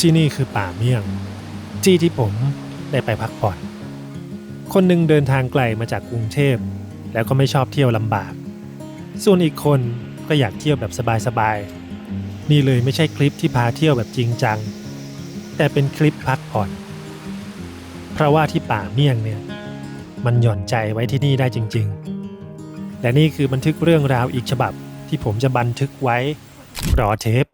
ที่นี่คือป่าเมี่ยง ที่ที่ผมได้ไปพักผ่อน คนหนึ่งเดินทางไกลมาจากกรุงเทพ แล้วก็ไม่ชอบเที่ยวลำบาก ส่วนอีกคนก็อยากเที่ยวแบบสบายๆ นี่เลยไม่ใช่คลิปที่พาเที่ยวแบบจริงจัง แต่เป็นคลิปพักผ่อน เพราะว่าที่ป่าเมี่ยงเนี่ยมันหย่อนใจไว้ที่นี่ได้จริง ๆ และนี่คือบันทึกเรื่องราวอีกฉบับที่ผมจะบันทึกไว้รอเทป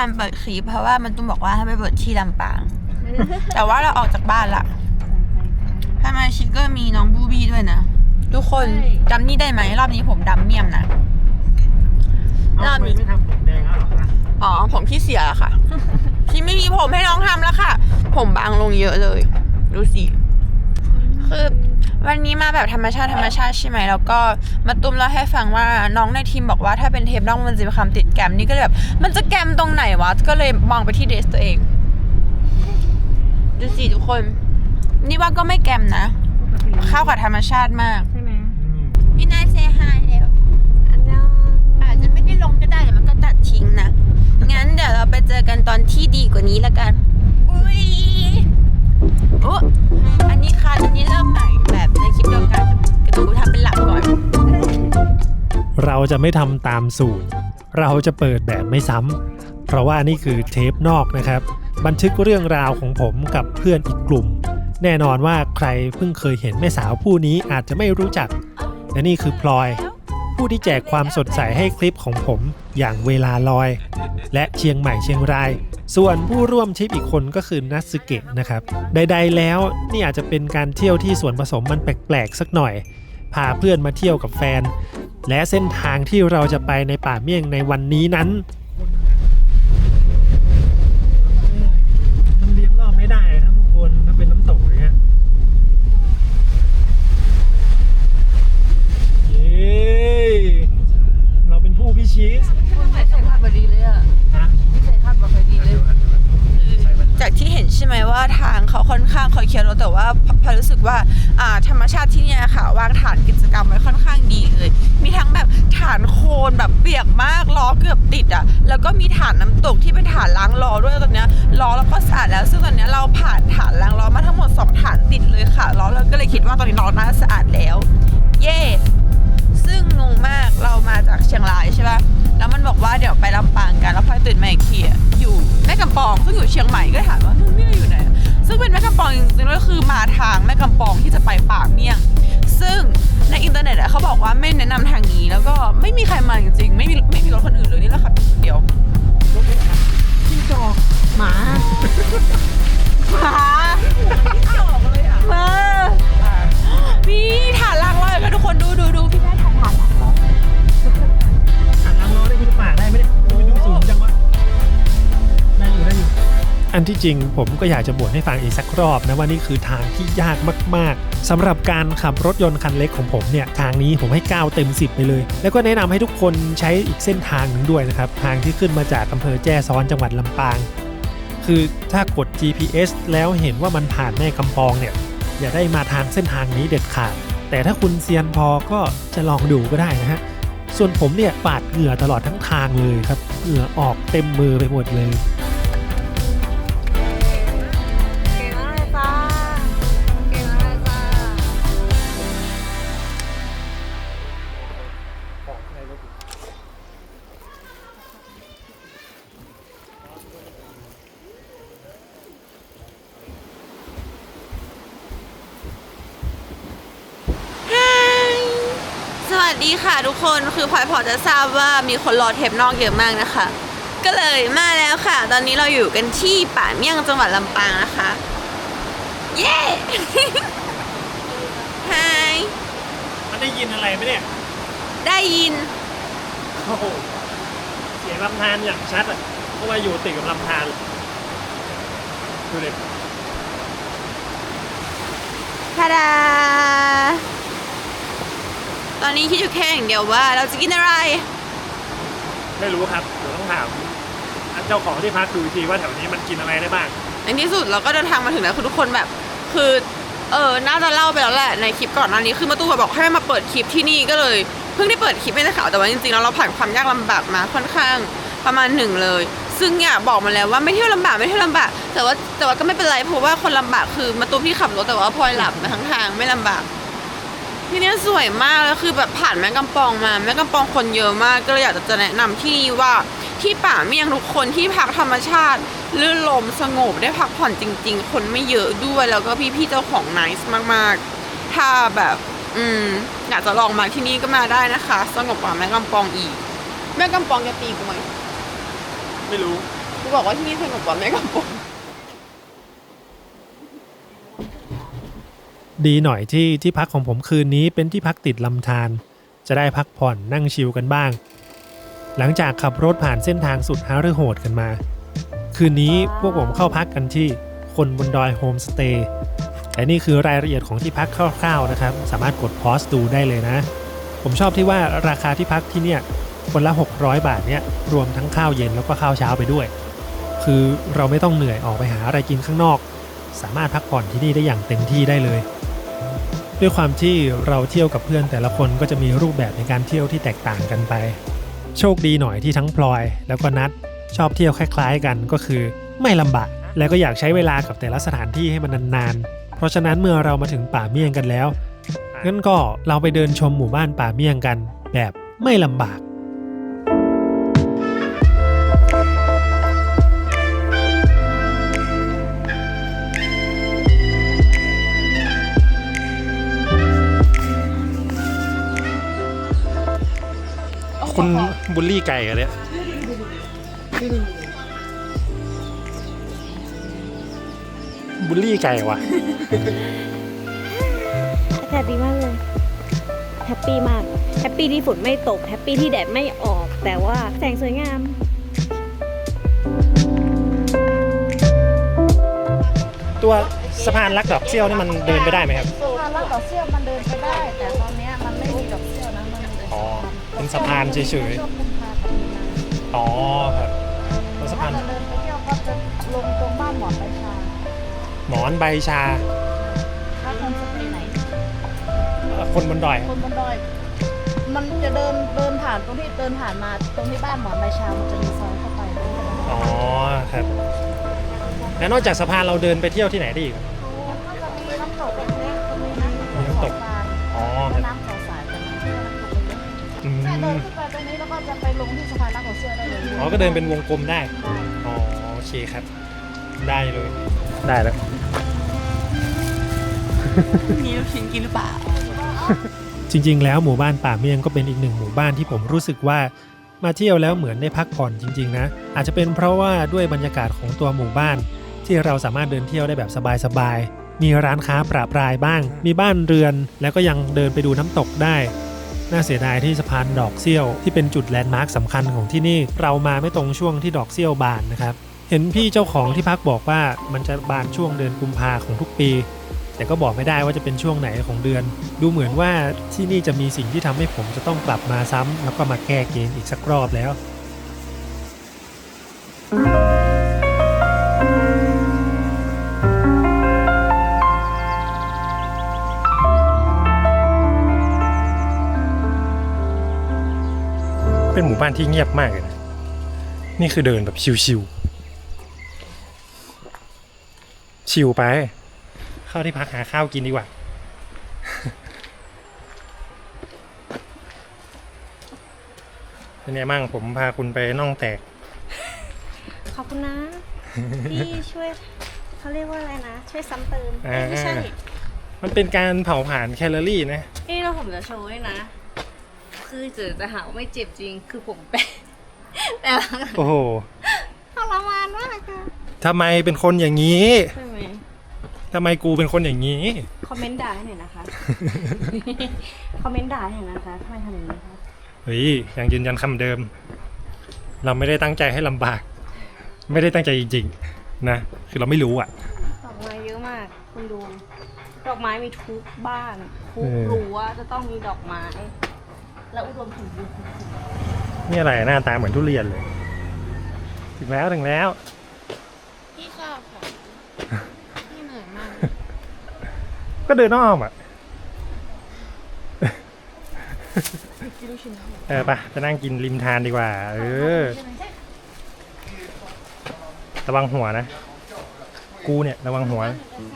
การเปิดคลิปเพราะว่ามันตุ้มบอกว่าให้ไปเปิดที่ลำปาง แต่ว่าเราออกจากบ้านละทำไมชิคเกอร์มีน้องบูบี้ด้วยนะ ทุกคนใช่ จำนี่ได้ไหมรอบนี้ผมดำเมี่ยมนะ รอบนี้ ไม่ทำผมแดงแล้วหรอคะอ๋อ ผมพี่เสียแล้วค่ะ พี่ไม่มีผมให้น้องทำแล้วค่ะ ผมบางลงเยอะเลย ดูสิ คือ วันนี้มาแบบธรรมชาติธรรมชาติใช่ไหมแล้วก็มาตุ้มเล่าให้ฟังว่าน้องในทีมบอกว่าถ้าเป็นเทปน้องมันจะมีคำติดแกรมนี่ก็เลยแบบมันจะแกรมตรงไหนวะ ก็เลยมองไปที่เดสตัวเองดูสิทุกคน นี่ว่าก็ไม่แกรมนะ เข้ากับธรรมชาติมากใช่ไหมพี่นายเซฮายแล้วอันยังอาจจะไม่ได้ลงก็ได้แต่มันก็ตัดทิ้งนะ งั้นเดี๋ยวเราไปเจอกันตอนที่ดีกว่านี้ละกัน อุ้ยโอ้ เราจะไม่ทำตามสูตร เราจะเปิดแบบไม่ซ้ำเพราะว่านี่คือเทปนอกนะครับ บันทึกเรื่องราวของผมกับเพื่อนอีกกลุ่ม แน่นอนว่าใครเพิ่งเคยเห็นแม่สาวผู้นี้อาจจะไม่รู้จัก และนี่คือพลอย ผู้ที่แจกความสดใสให้คลิปของผมอย่างเวลาลอย และเชียงใหม่เชียงราย ส่วนผู้ร่วมทริปอีกคนก็คือนัสเกะนะครับ ใดๆแล้วนี่อาจจะเป็นการเที่ยวที่ส่วนผสมมันแปลกๆสักหน่อย พาเพื่อนมาเที่ยวกับแฟน และเส้นทางที่เราจะไปในป่าเมี่ยงในวันนี้นั้น มันเลี้ยงรอบไม่ได้ครับทุกคนถ้าเป็นน้ำตกอย่างเงี้ยเย้เราเป็นผู้พิชิต คุณใส่ใส่ภาพมาดีเลยอะ ฮะ ใส่ภาพมาพอดีเลย จากที่เห็นใช่ไหมว่าทาง เขาค่อนข้างคยเคียร์รถแต่ว่าพพอรู้สึกว่าธรรมชาติที่เนี่ยค่ะวางฐานกิจกรรมไว้ค่อนข้างดีเลย มีทั้งแบบฐานโคนแบบเปียกมากล้อเกือบติดอะแล้วก็มีฐานน้ำตกที่เป็นฐานล้างล้อด้วยตอนเนี้ยล้อแล้วก็สะอาดแล้ว ซึ่งตอนเนี้ยเราผ่านฐานล้างล้อมาทั้งหมด 2 ฐานติดเลยค่ะล้อเราก็เลยคิดว่าตอนนี้ล้อน่าสะอาดแล้ว เย่ซึ่งงงมากเรามาจากเชียงรายใช่ปะแล้วมันบอกว่าเดี๋ยวไปลำปางกันแล้วพอยตื่นมาอีกทีอะอยู่แม่กำปองซึ่งอยู่เชียงใหม่ก็ถามว่าเฮ้ยนี่เราอยู่ ซึ่งเป็นแม่กำปองจริงๆแล้วก็คือมาทางแม่กำปองที่จะไปป่าเมี่ยง ซึ่งในอินเทอร์เน็ตอะเขาบอกว่าไม่แนะนำทางนี้ แล้วก็ไม่มีใครมาจริงๆ ไม่มีไม่มีรถคนอื่นเลยนี่แหละค่ะเดียวจิ้งจอกหมาหมาเออนี่ฐานล่างเลยค่ะทุกคนดูดูดูพี่แม่ถ่ายฐานล่างเลย อันที่จริงผมก็อยากจะบ่นให้ฟังอีกสักรอบนะว่านี่คือทางที่ยากมาก ๆสำหรับการขับรถยนต์คันเล็กของผมเนี่ยทางนี้ผมให้ 9 เต็ม 10 ไปเลย แล้วก็แนะนำให้ทุกคนใช้อีกเส้นทางหนึ่งด้วยนะครับ ทางที่ขึ้นมาจากอำเภอแจ้ซ้อนจังหวัดลำปาง คือถ้ากด GPS แล้วเห็นว่ามันผ่านแม่กำปองเนี่ยอย่าได้มาทางเส้นทางนี้เด็ดขาด แต่ถ้าคุณเซียนพอก็จะลองดูก็ได้นะฮะส่วนผมเนี่ยปาดเหงื่อตลอดทั้งทางเลยครับเหงื่อออกเต็มมือไปหมดเลย คนคือพลอยพอจะทราบว่ามีคนรอเทปนอกเยอะมากนะคะ ก็เลยมาแล้วค่ะ ตอนนี้เราอยู่กันที่ป่าเมี่ยงจังหวัดลำปางนะคะ เย้ ไฮมันได้ยินอะไรไหมเนี่ย ได้ยิน โอ้โหเสียงลำธารอย่างชัดอะ เพราะว่าอยู่ติดกับลำธารดูเลยทาดา ตอนนี้คิดอยู่แค่อย่างเดียวว่า เราจะกินอะไร ไม่รู้ครับเดี๋ยวต้องถามเจ้าของที่พักดูอีกทีว่าแถวนี้มันกินอะไรได้บ้าง ในที่สุดเราก็เดินทางมาถึงแล้วคือทุกคนแบบ คือ เออน่าจะเล่าไปแล้วแหละในคลิปก่อนหน้านี้คือมาตู้บอกให้มาเปิดคลิปที่นี่ก็เลย เพิ่งได้เปิดคลิปไม่ได้ข่าวแต่ว่าจริงๆแล้วเราผ่านความยากลำบากมาค่อนข้างประมาณหนึ่งเลย ซึ่งเนี่ยบอกมาแล้วว่าไม่เที่ยวลำบากไม่เที่ยวลำบาก แต่ว่าแต่ว่าก็ไม่เป็นไรเพราะว่าคนลำบากคือมาตู้พี่ขับรถแต่ว่าพลอยหลับมาทั้งทางไม่ลำบาก ที่นี่สวยมากแล้วคือแบบผ่านแม่กำปองมาแม่กำปองคนเยอะมากก็เลยอยากจะแนะนำที่นี่ว่าที่ป่าเมี่ยงทุกคนที่พักธรรมชาติลื่นลมสงบได้พักผ่อนจริง ๆ คนไม่เยอะด้วยแล้วก็พี่ๆเจ้าของน c e มากๆ ถ้าแบบอืมอยากจะลองมาที่นี่ก็มาได้นะคะ สงบกว่าแม่กำปองอีก แม่กำปองจะตีกูไหมไม่รู้กูบอกว่าที่นี่สงบกว่าแม่กำปอง ดีหน่อยที่ที่พักของผมคืนนี้เป็นที่พักติดลำธารจะได้พักผ่อนนั่งชิลกันบ้าง หลังจากขับรถผ่านเส้นทางสุดฮารือโหดกันมา คืนนี้พวกผมเข้าพักกันที่คนบนดอยโฮมสเตย์แต่นี่คือรายละเอียดของที่พักคร่าวๆนะครับ สามารถกดพอสดูได้เลยนะ ผมชอบที่ว่าราคาที่พักที่เนี่ยคนละ 600 บาทเนี่ยรวมทั้งข้าวเย็นแล้วก็ข้าวเช้าไปด้วย คือเราไม่ต้องเหนื่อยออกไปหาอะไรกินข้างนอก สามารถพักผ่อนที่นี่ได้อย่างเต็มที่ได้เลย ด้วยความที่เราเที่ยวกับเพื่อนแต่ละคนก็จะมีรูปแบบในการเที่ยวที่แตกต่างกันไป โชคดีหน่อยที่ทั้งพลอย แล้วก็นัดชอบเที่ยวคล้าย ๆ กันก็คือไม่ลำบากแล้วก็อยากใช้เวลากับแต่ละสถานที่ให้มันนานๆ เพราะฉะนั้นเมื่อเรามาถึงป่าเมี่ยงกันแล้วงั้นก็เราไปเดินชมหมู่บ้านป่าเมี่ยงกัน แบบไม่ลำบาก คุณบุลลี่ไก่กันเนี่ยบุลลี่ไก่ว่ะ อากาศดีมากเลย แฮปปี้มาก แฮปปี้ที่ฝนไม่ตก แฮปปี้ที่แดดไม่ออก แต่ว่าแสงสวยงาม ตัวสะพานลักดอกเซี่ยวนี่มันเดินไปได้ไหมครับ ถ้าลักดอกเซี่ยวมันเดินไปได้แต่ เป็นสะพานเฉยช่วงกุมภาพันธ์มีนาๆอ๋อครับแล้วสะพาถ้านจะเดินไปเที่ยวก็จะลงตรงบ้านหมอนใบชาหมอนใบชา ถ้าคนสเปนไหน คนบนดอย คนบนดอย มันจะเดินเดินผ่านตรงที่เดินผ่านมาตรงที่บ้านหมอนใบชา มันจะมีซอยเข้าไปอ๋อครับ แล้วนอกจากสะพานเราเดินไปเที่ยวที่ไหนได้อีกก็จะ เดินมขึ้นไปตรงนี้แล้วก็จะไปลงที่สะพานลักดอกเซี่ยวได้เลยอ๋อก็เดินเป็นวงกลมได้ได้ อ๋อโอเคครับ ได้เลยได้แล้ว มีลูกชิ้นกินหรือเปล่า จริง ๆ แล้วหมู่บ้านป่าเมียงก็เป็นอีกหนึ่งหมู่บ้านที่ผมรู้สึกว่ามาเที่ยวแล้วเหมือนได้พักผ่อนจริง ๆ นะ อาจจะเป็นเพราะว่าด้วยบรรยากาศของตัวหมู่บ้าน ที่เราสามารถเดินเที่ยวได้แบบสบายๆมีร้านค้าประปรายบ้าง มีบ้านเรือน แล้วก็ยังเดินไปดูน้ำตกได้ น่าเสียดายที่สะพานดอกเซี่ยวที่เป็นจุดแลนด์มาร์คสำคัญของที่นี่เรามาไม่ตรงช่วงที่ดอกเซี่ยวบานนะครับ เห็นพี่เจ้าของที่พักบอกว่ามันจะบานช่วงเดือนกุมภาของทุกปี แต่ก็บอกไม่ได้ว่าจะเป็นช่วงไหนของเดือน ดูเหมือนว่าที่นี่จะมีสิ่งที่ทำให้ผมจะต้องกลับมาซ้ำแล้วก็มาแก้เกมอีกสักรอบแล้ว เป็นหมู่บ้านที่เงียบมากเลยนะนี่คือเดินแบบชิวๆชิวไป เข้าที่พักหาข้าวกินดีกว่า เป็นไงมั่งผมพาคุณไปน่องแตก ขอบคุณนะ ที่ช่วยเขาเรียกว่าอะไรนะ ช่วยซ้ำเติมอ่าเอ้ยไม่ใช่ มันเป็นการเผาผลาญแคลอรี่นะ นี่เราผมจะโชว์ด้วยนะ คือเจอจะหาว่าไม่เจ็บจริง คือผมเป็นแต่หลังโอ้โหทรมานมากค่ะทำไมเป็นคนอย่างนี้ใช่ไหมทำไมกูเป็นคนอย่างนี้ คอมเมนต์ด่าให้หน่อยนะคะ คอมเมนต์ด่าให้หน่อยนะคะทำไมทำอย่างนี้คะเฮ้ยยังยืนยันคำเดิม เราไม่ได้ตั้งใจให้ลำบาก ไม่ได้ตั้งใจจริงๆนะ คือเราไม่รู้อะ ดอกไม้เยอะมากคุณดู ดอกไม้มีทุกบ้านทุกเออ รั้วจะต้องมีดอกไม้และ อุดมสมบูรณ์นี่อะไรหน้าตาเหมือนทุเรียนเลย ถึงแล้วถึงแล้ว พี่ชอบค่ะพี่เหนื่อยมาก ก็เดินอ้อมอะเออไปะไปนั่งกินริมทานดีกว่า เออ ระวังหัวนะ กูเนี่ย ระวังหัวคือ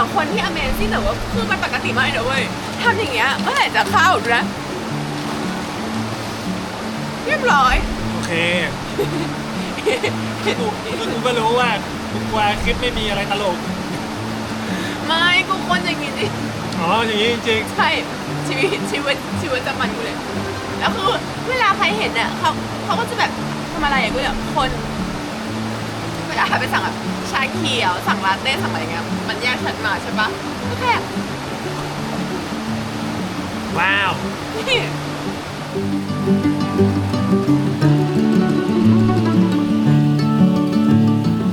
มันมีแต่คนที่ Amazing แต่ว่าคือมันปกติมากเลยนะเว้ยทำอย่างเงี้ยเมื่อไหร่จะเข้าดูนะเรียบร้อย โอเคกูกูก็รู้ว่ากูกลัวคลิปไม่มีอะไรตลกไม่กูคนอย่างงี้จริงอ๋ออย่างนี้จริงใช่ชีวิตชีวิตชีวิตประจำวันกูเลยแล้วคือเวลาใครเห็นอะเขาเขาก็จะแบบทำอะไรอะกูแบบคน เวลาไปสั่งแบบชาเขียว สั่งลาเต้สั่งอะไรเงี้ย มันแยกชั้นมาใช่ปะก็แค่ว้าวนี่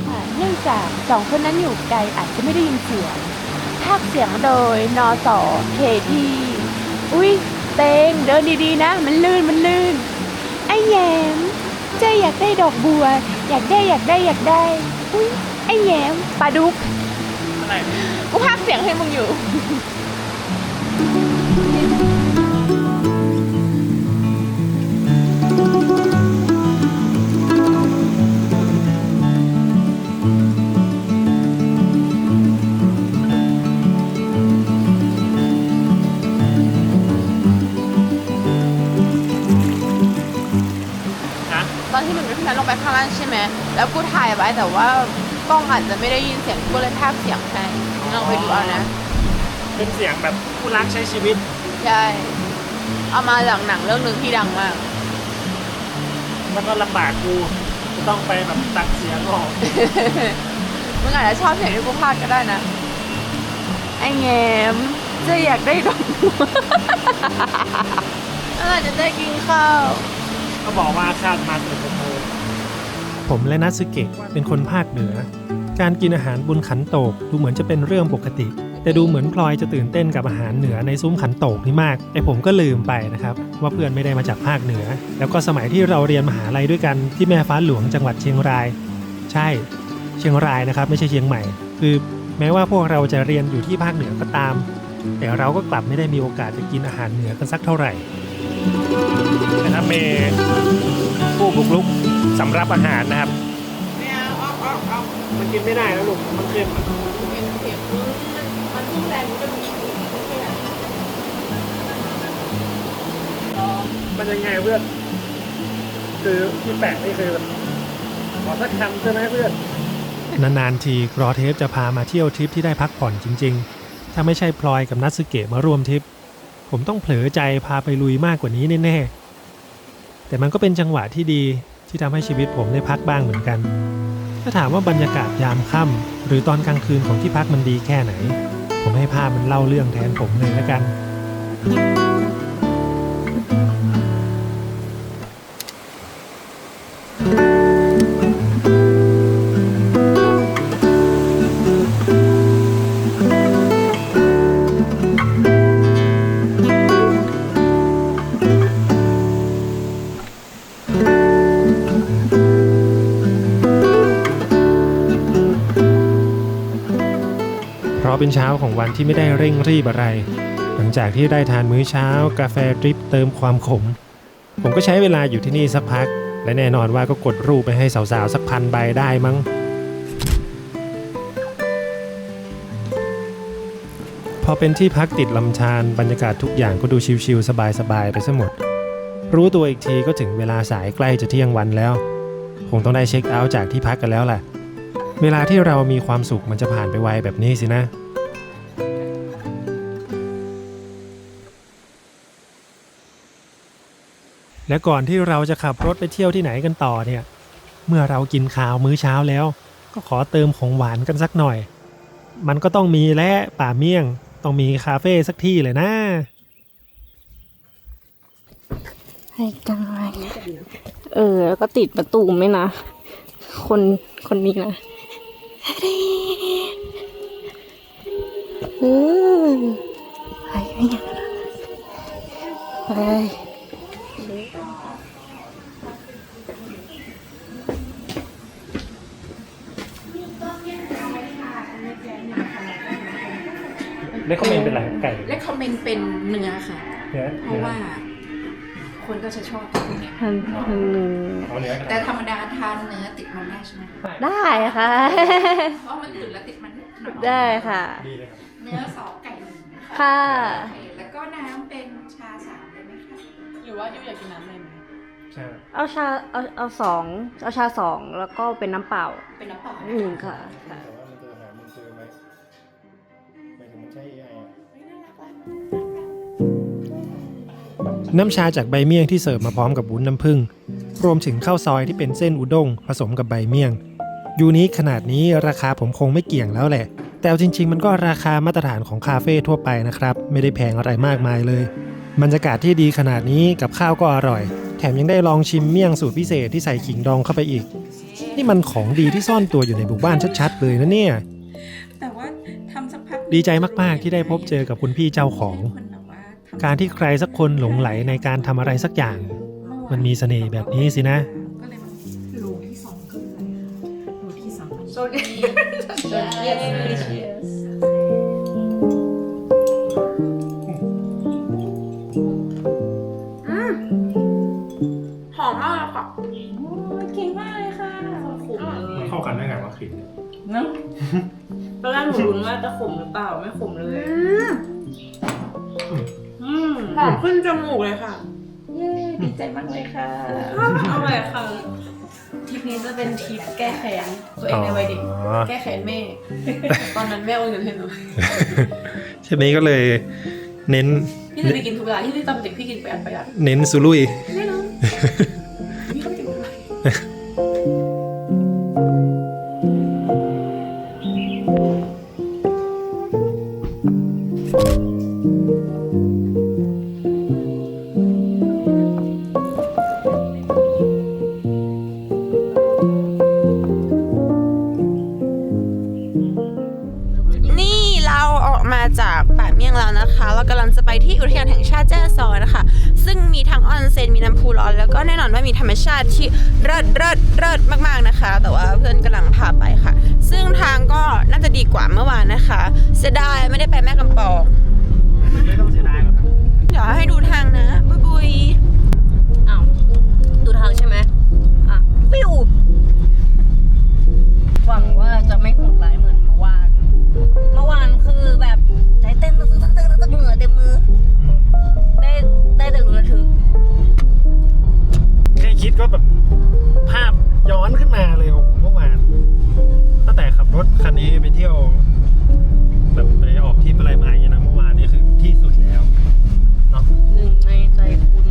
ค่ะเนื่องจากสองคนนั้นอยู่ไกลอาจจะไม่ได้ยินเสียงภาคเสียงโดยนอสอเคทีอุ้ยเตงเดินดีๆนะ มันลื่นมันลื่น ไอ้แยมเจ๊อยากได้ดอกบัว อยากได้อยากได้อยากได้อุ้ยไอ้แยมปลาดุกอะไรกูพากย์เสียงให้มึงอยู่นะ แล้วกูถ่ายไว้แต่ว่ากล้องอาจจะไม่ได้ยินเสียงกูก็เลยพากย์เสียงให้ลองไปดูเอานะเป็นเสียงแบบผู้รักใช้ชีวิต ใช่เอามาจากหนังเรื่องหนึ่งที่ดังมาก แล้วก็ลำบากกูจะต้องไปแบบตัดเสียงออกมึงอาจจะชอบเสียงที่กูพากย์ก็ได้นะไอ้แงมจะอยากได้ดอกบัวเมื่อไหร่จะได้กินข้าว ก็บอกว่าคาดมาถึงโม ผมและนัทสึเกะเป็นคนภาคเหนือ การกินอาหารบนขันโตกดูเหมือนจะเป็นเรื่องปกติ แต่ดูเหมือนพลอยจะตื่นเต้นกับอาหารเหนือในซุ้มขันโตกนี่มากไอผมก็ลืมไปนะครับ ว่าเพื่อนไม่ได้มาจากภาคเหนือ แล้วก็สมัยที่เราเรียนมหาลัยด้วยกันที่แม่ฟ้าหลวงจังหวัดเชียงราย ใช่ เชียงรายนะครับไม่ใช่เชียงใหม่ คือแม้ว่าพวกเราจะเรียนอยู่ที่ภาคเหนือก็ตาม แต่เราก็กลับไม่ได้มีโอกาสจะกินอาหารเหนือกันสักเท่าไหร่นะครับเมย์ ผู้บุกลุกสำรับอาหารนะครับไม่เอาเอาเอาเอามันกินไม่ได้แล้วลูกมันเค็มเป็นเสียงมึงมันมันทุ่งแรงมันจะมีอีกไม่ใช่เหรอมันยังไงเพื่อนคือที่แปะนี่คือแบบขอสักคำใช่ไหมเพื่อนนานๆทีกรอเทปจะพามาเที่ยวทริปที่ได้พักผ่อนจริง ๆ ถ้าไม่ใช่พลอยกับนัทสึเกะมาร่วมทริป ผมต้องเผลอใจพาไปลุยมากกว่านี้แน่ๆ แต่มันก็เป็นจังหวะที่ดีที่ทำให้ชีวิตผมได้พักบ้างเหมือนกัน ถ้าถามว่าบรรยากาศยามค่ำหรือตอนกลางคืนของที่พักมันดีแค่ไหน ผมให้ภาพมันเล่าเรื่องแทนผมเลยละกัน เป็นเช้าของวันที่ไม่ได้เร่งรีบอะไร หลังจากที่ได้ทานมื้อเช้ากาแฟดริปเติมความขม ผมก็ใช้เวลาอยู่ที่นี่สักพัก และแน่นอนว่าก็กดรูปไปให้สาวๆ สักพันใบได้มั้ง พอเป็นที่พักติดลำธารบรรยากาศทุกอย่างก็ดูชิลๆสบายๆไปซะหมด รู้ตัวอีกทีก็ถึงเวลาสายใกล้จะเที่ยงวันแล้ว คงต้องได้เช็คเอาท์จากที่พักกันแล้วแหละเวลาที่เรามีความสุขมันจะผ่านไปไวแบบนี้สินะ และก่อนที่เราจะขับรถไปเที่ยวที่ไหนกันต่อเนี่ย เมื่อเรากินข้าวมื้อเช้าแล้ว ก็ขอเติมของหวานกันสักหน่อย มันก็ต้องมีและป่าเมี่ยง ต้องมีคาเฟ่สักที่เลยนะ ให้จังไรเออ แล้วก็ติดประตูไหมนะ คนคนนี้นะเออไปไม่ยากไป เลคคอมเมนเป็นอะไรไก่และคอมเมนต์เป็นเนื้อค่ะ เนื้อเพราะว่า คนก็จะชอบ ทานเนื้อทันทันเอาเนื้อแต่ธรรมดาทานเนื้อติดมันได้ใช่ไหมได้ค่ะ เพราะมันตื่นแล้วติดมันนิดหน่อยได้ค่ะ ดีเลยครับเนื้อสองไก่หนึ่งค่ะ โอเคแล้วก็น้ำเป็นชาสามเลยไหมคะหรือว่ายูอยากกินน้ำอะไรไหมใช่เอาชาเอาเอาสองเอาชาสองแล้วก็เป็นน้ำเปล่าเป็นน้ำเปล่าหนึ่งค่ะแต่ว่ามันจะ น้ำชาจากใบเมี่ยงที่เสิร์ฟมาพร้อมกับวุ้นน้ำผึ้งรวมถึงข้าวซอยที่เป็นเส้นอุด้งผสมกับใบเมี่ยง ยูนิคขนาดนี้ราคาผมคงไม่เกี่ยงแล้วแหละ แต่เอาจริง ๆ มันก็ราคามาตรฐานของคาเฟ่ทั่วไปนะครับ ไม่ได้แพงอะไรมากมายเลย บรรยากาศที่ดีขนาดนี้กับข้าวก็อร่อย แถมยังได้ลองชิมเมี่ยงสูตรพิเศษที่ใส่ขิงดองเข้าไปอีก นี่มันของดีที่ซ่อนตัวอยู่ในหมู่บ้านชัดๆเลยนะเนี่ย แต่ว่าทำสักพักดีใจมากๆที่ได้พบเจอกับคุณพี่เจ้าของ การที่ใครสักคนหลงไหลในการทำอะไรสักอย่าง มันมีเสน่ห์แบบนี้สินะก็เลยมันรูที่สองคืออะไรรูที่สองมันโซเดียมหอมมากเลยค่ะเก่งมากเลยค่ะขมเลยเข้ากันได้ไงวะขิงเนาะตอนแรกหนูรุ้นว่าจะขมหรือเปล่าไม่ขมเลย หอมขึ้นจมูกเลยค่ะ เย้ดีใจมากเลยค่ะอร่อยค่ะทริปนี้จะเป็นทริปแก้แค้นตัวเองในวัยเด็กแก้แค้นแม่ ตอนนั้นแม่โอนเงินให้หนูเช่นนี้ก็เลยเน้นพี่จะไปกินทุกร้านที่ตอนเด็กพี่กินประหยัดประหยัดเน้นซุลุยไม่นะพี่ก็ไปกินทุกร้านนี่ แล้วก็แน่นอนว่ามีธรรมชาติที่เลิศเลิศเลิศมากๆนะคะ แต่ว่าเพื่อนกำลังพาไปค่ะ ซึ่งทางก็น่าจะดีกว่าเมื่อวานนะคะเสียดายไม่ได้ไปแม่กำปองไม่ต้องเสียดายหรอกครับเดี๋ยวให้ดูทางนะบุยบุยอ้าวดูทางใช่ไหมอะฟิวหวังว่าจะไม่ ค่คิดก็แบบภาพย้อนขึ้นมาเลยโอ้โหเมื่อวานตั้งแต่ขับรถคันนี้ไปเที่ยวแบบไปออกทริปอะไรมาอย่างเงี้ยนะเมื่อวานนี่คือที่สุดแล้วเนาะหนึ่งในใจคุณ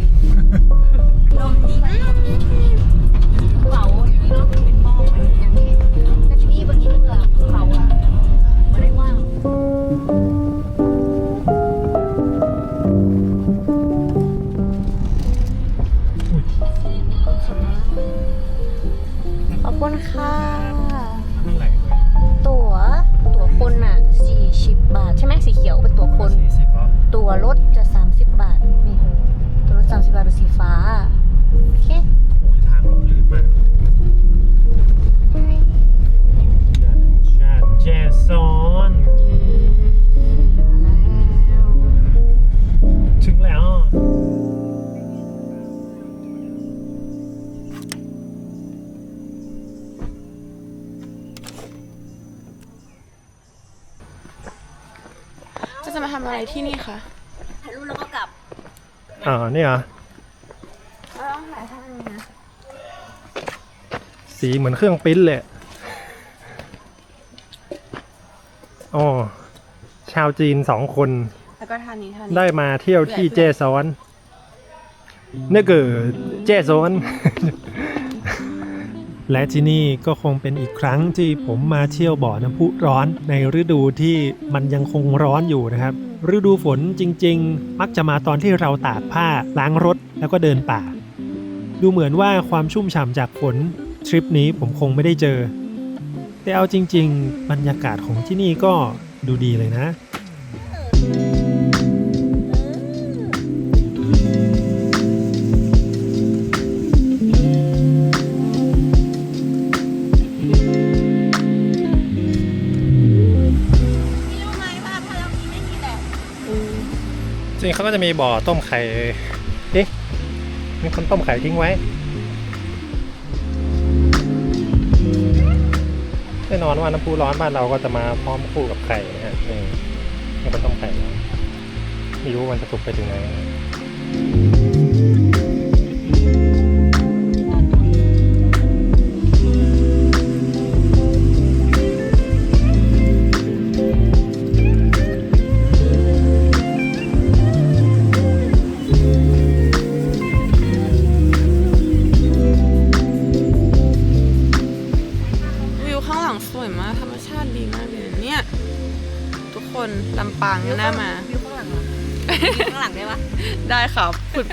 จะมาทำอะไรที่นี่คะถ่ายรูปแล้วก็กลับอ๋อนี่เหรอเราต้องถ่ายท่านี้นะสีเหมือนเครื่องปริ้นเลยอ๋อชาวจีนสองคน แล้วก็ท่านี้ท่านี้ ได้มาเที่ยวที่เจซอนนี่เกิดเจซอน และที่นี่ก็คงเป็นอีกครั้งที่ผมมาเที่ยวบ่อน้ำพุร้อนในฤดูที่มันยังคงร้อนอยู่นะครับ ฤดูฝนจริง ๆ มักจะมาตอนที่เราตากผ้าล้างรถแล้วก็เดินป่า ดูเหมือนว่าความชุ่มฉ่ำจากฝนทริปนี้ผมคงไม่ได้เจอ แต่เอาจริง ๆ บรรยากาศของที่นี่ก็ดูดีเลยนะ เขาก็จะมีบ่อต้มไข่เอ๊ะมีคนต้มไข่ทิ้งไว้แน่นอนว่าน้ำพุร้อนบ้านเราก็จะมาพร้อมคู่กับไข่นะฮะนี่มีคนต้มไข่แล้วไม่รู้ว่ามันจะสุกไปถึงไหน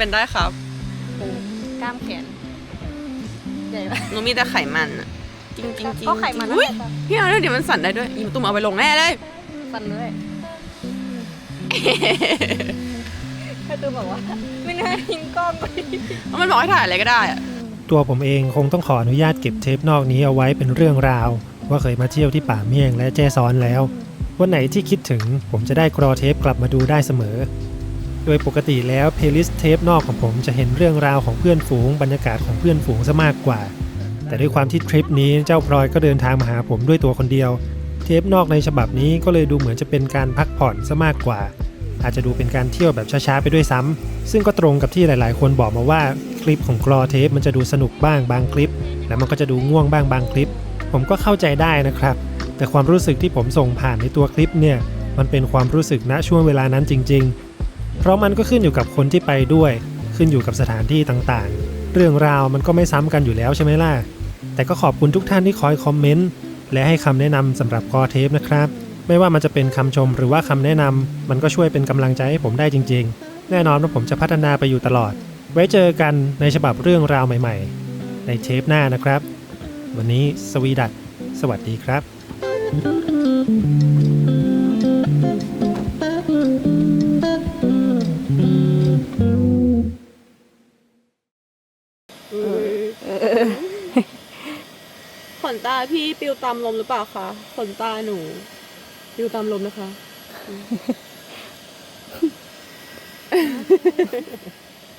เป็นได้ครับกล้ามแขนใหญ่ปะหนูมีแต่ไขมันอะจริงจริงจริงเพราะไขมันนั่นอุ้ยแหละพี่เอาเดี๋ยวมันสั่นได้ด้วยยิมตุ้มเอาไปลงแน่เลยฟันเลยแค่ตูบอกว่า ไม่น่าทิ้งกล้องไปแล้วมันบอกให้ถ่ายอะไรก็ได้อะตัวผมเองคงต้องขออนุญาตเก็บเทปนอกนี้เอาไว้เป็นเรื่องราว ว่าเคยมาเที่ยวที่ป่าเมี่ยงและแจ้ซ้อนแล้ว วันไหนที่คิดถึงผมจะได้กรอเทปกลับมาดูได้เสมอ โดยปกติแล้วเพลย์ลิสต์เทปนอกของผมจะเห็นเรื่องราวของเพื่อนฝูงบรรยากาศของเพื่อนฝูงซะมากกว่า แต่ด้วยความที่ทริปนี้เจ้าพลอยก็เดินทางมาหาผมด้วยตัวคนเดียว เทปนอกในฉบับนี้ก็เลยดูเหมือนจะเป็นการพักผ่อนซะมากกว่า อาจจะดูเป็นการเที่ยวแบบช้าๆไปด้วยซ้ำซึ่งก็ตรงกับที่หลายๆ คนบอกมาว่าคลิปของกรอเทปมันจะดูสนุกบ้างบางคลิป แล้วมันก็จะดูง่วงบ้างบางคลิป ผมก็เข้าใจได้นะครับ แต่ความรู้สึกที่ผมส่งผ่านในตัวคลิปเนี่ยมันเป็นความรู้สึกณช่วงเวลานั้นจริง ๆ เพราะมันก็ขึ้นอยู่กับคนที่ไปด้วย ขึ้นอยู่กับสถานที่ต่างๆ เรื่องราวมันก็ไม่ซ้ำกันอยู่แล้วใช่ไหมล่ะ แต่ก็ขอบคุณทุกท่านที่คอยคอมเมนต์และให้คำแนะนำสำหรับกอเทปนะครับ ไม่ว่ามันจะเป็นคำชมหรือว่าคำแนะนำมันก็ช่วยเป็นกำลังใจให้ผมได้จริง ๆ แน่นอนว่าผมจะพัฒนาไปอยู่ตลอด ไว้เจอกันในฉบับเรื่องราวใหม่ ๆ ในเทปหน้านะครับ วันนี้สวีดัตสวัสดีครับขนาพี่ปิวตามลมหรือเปล่าคะขนตาหนู ปิวตามลมนะคะ